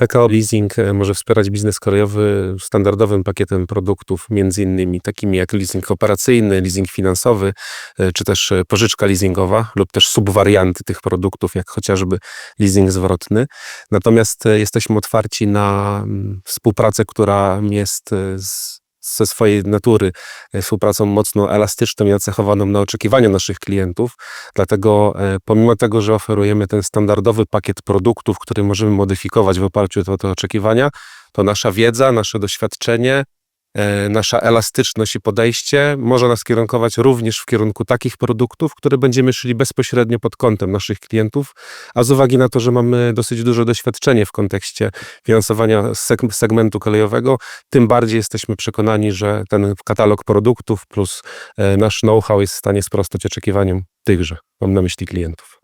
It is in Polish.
PKO Leasing e, może wspierać biznes kolejowy standardowym pakietem produktów, między innymi takimi jak leasing operacyjny, leasing finansowy, e, czy też e, pożyczka leasingowa lub też subwarianty tych produktów, jak chociażby leasing zwrotny. Natomiast jesteśmy otwarci na mm, współpracę, która jest z, ze swojej natury e, współpracą mocno elastyczną i nacechowaną na oczekiwania naszych klientów. Dlatego e, pomimo tego, że oferujemy ten standardowy pakiet produktów, który możemy modyfikować w oparciu o te oczekiwania, to nasza wiedza, nasze doświadczenie, nasza elastyczność i podejście może nas kierunkować również w kierunku takich produktów, które będziemy szli bezpośrednio pod kątem naszych klientów, a z uwagi na to, że mamy dosyć duże doświadczenie w kontekście finansowania seg- segmentu kolejowego, tym bardziej jesteśmy przekonani, że ten katalog produktów plus e, nasz know-how jest w stanie sprostać oczekiwaniom tychże. Mam na myśli klientów.